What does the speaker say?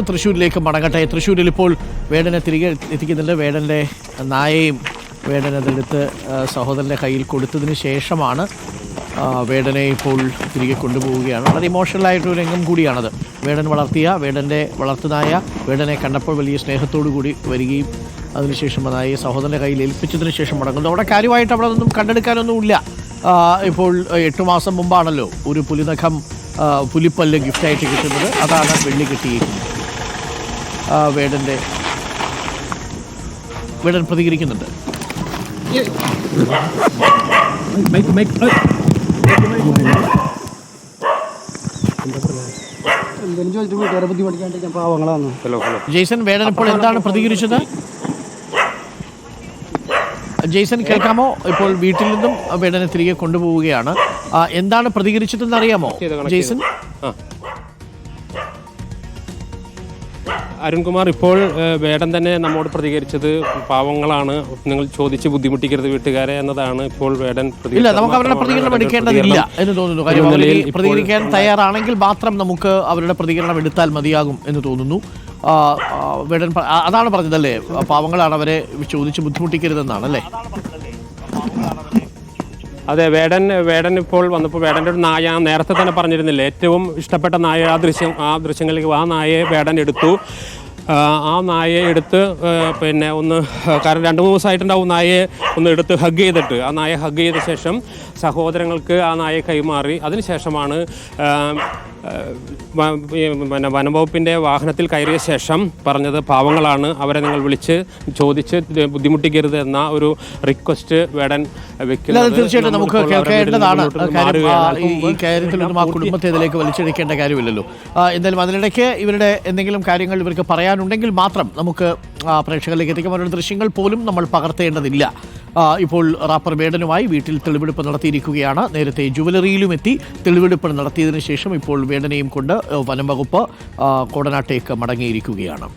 തൃശ്ശൂരിലേക്ക് മടങ്ങട്ടെ. തൃശ്ശൂരിൽ ഇപ്പോൾ വേടനെ തിരികെ എത്തിക്കുന്നുണ്ട്. വേടന്റെ നായയും ആ, സഹോദരന്റെ കയ്യിൽ കൊടുത്തതിന് ശേഷമാണ് വേടനെ ഇപ്പോൾ തിരികെ കൊണ്ടുപോവുകയാണ്. വളരെ ഇമോഷണൽ ആയിട്ടൊരു രംഗം കൂടിയാണത്. വേടൻ വളർത്തിയ വേടന്റെ വളർത്തുനായ വേടനെ കണ്ടപ്പോൾ വലിയ സ്നേഹത്തോടു കൂടി വരികയും അതിനുശേഷം അതായി സഹോദരന്റെ കയ്യിൽ ഏൽപ്പിച്ചതിന് ശേഷം മടങ്ങുന്നു. അവിടെ കാര്യമായിട്ട് അവിടെ നിന്നും കണ്ടെടുക്കാനൊന്നുമില്ല. ഇപ്പോൾ എട്ട് മാസം മുമ്പാണല്ലോ ഒരു പുലിനഖം പുലിപ്പല്ല് ഗിഫ്റ്റായിട്ട് കിട്ടുന്നത്. അതാണ് വെള്ളി കിട്ടിയിരിക്കുന്നത്. വേടന്റെ വേടൻ പ്രതികരിക്കുന്നുണ്ട്. ജെയ്സൺ വേടൻ ഇപ്പോൾ എന്താണ് പ്രതികരിച്ചത്? ജെയ്സൺ കേൾക്കാമോ? ഇപ്പോൾ വീട്ടിൽ നിന്നും വേടനെ തിരികെ കൊണ്ടുപോവുകയാണ്. എന്താണ് പ്രതികരിച്ചതെന്ന് അറിയാമോ ജെയ്സൺ? അരുൺകുമാർ ഇപ്പോൾ വേടൻ തന്നെ നമ്മോട് പ്രതികരിച്ചത് പാവങ്ങളാണ്. നിങ്ങൾ ചോദിച്ച് ബുദ്ധിമുട്ടിക്കരുത് വീട്ടുകാരെ എന്നതാണ് ഇപ്പോൾ വേടൻ ഇല്ല നമുക്ക് അവരുടെ പ്രതികരണം എടുക്കേണ്ടതില്ല എന്ന് തോന്നുന്നു. കാര്യം പ്രതികരിക്കാൻ തയ്യാറാണെങ്കിൽ മാത്രം നമുക്ക് അവരുടെ പ്രതികരണം എടുത്താൽ മതിയാകും എന്ന് തോന്നുന്നു. വേടൻ അതാണ് പറഞ്ഞതല്ലേ? പാവങ്ങളാണ് അവരെ ചോദിച്ച് ബുദ്ധിമുട്ടിക്കരുതെന്നാണ് അല്ലേ? അതെ വേടൻ വേടൻ ഇപ്പോൾ വന്നപ്പോൾ വേടന്റെ ഒരു നായ നേരത്തെ തന്നെ പറഞ്ഞിരുന്നില്ലേ ഏറ്റവും ഇഷ്ടപ്പെട്ട നായ ആ ദൃശ്യം ആ ദൃശ്യങ്ങളിലേക്ക് ആ നായയെ വേടൻ എടുത്തു. ആ, നായയെ എടുത്ത് പിന്നെ ഒന്ന് കാരണം രണ്ട് മൂന്ന് ദിവസമായിട്ടുണ്ടാവും നായയെ ഒന്ന് എടുത്ത് ഹഗ് ചെയ്തിട്ട്. ആ നായ ഹഗ് ചെയ്ത ശേഷം സഹോദരങ്ങൾക്ക് ആ നായയെ കൈമാറി. അതിനുശേഷമാണ് പിന്നെ വനംവകുപ്പിന്റെ വാഹനത്തിൽ കയറിയ ശേഷം പറഞ്ഞത് പാവങ്ങളാണ്. അവരെ നിങ്ങൾ വിളിച്ച് ചോദിച്ച് ബുദ്ധിമുട്ടിക്കരുത് എന്ന ഒരു റിക്വസ്റ്റ് വേടൻ വെക്കുന്നത് തീർച്ചയായിട്ടും നമുക്ക് കേൾക്കേണ്ടതാണ്. ഈ കാര്യത്തിൽ കാര്യത്തിലൊന്നും ആ കുടുംബത്തെ ഇതിലേക്ക് വലിച്ചെടുക്കേണ്ട കാര്യമില്ലല്ലോ. എന്തായാലും അതിനിടയ്ക്ക് ഇവരുടെ എന്തെങ്കിലും കാര്യങ്ങൾ ഇവർക്ക് പറയാനുണ്ടെങ്കിൽ മാത്രം നമുക്ക് പ്രേക്ഷകരിലേക്ക് എത്തിക്കാൻ അവരുടെ ദൃശ്യങ്ങൾ പോലും നമ്മൾ പകർത്തേണ്ടതില്ല. ഇപ്പോൾ റാപ്പർ വേടനുമായി വീട്ടിൽ തെളിവെടുപ്പ് നടത്തിയിരിക്കുകയാണ്. നേരത്തെ ജുവലറിയിലും എത്തി തെളിവെടുപ്പ് നടത്തിയതിനു ശേഷം ഇപ്പോൾ വേടനെയും കൊണ്ട് വനം വകുപ്പ് കോടനാട്ടേക്ക് മടങ്ങിയിരിക്കുകയാണ്.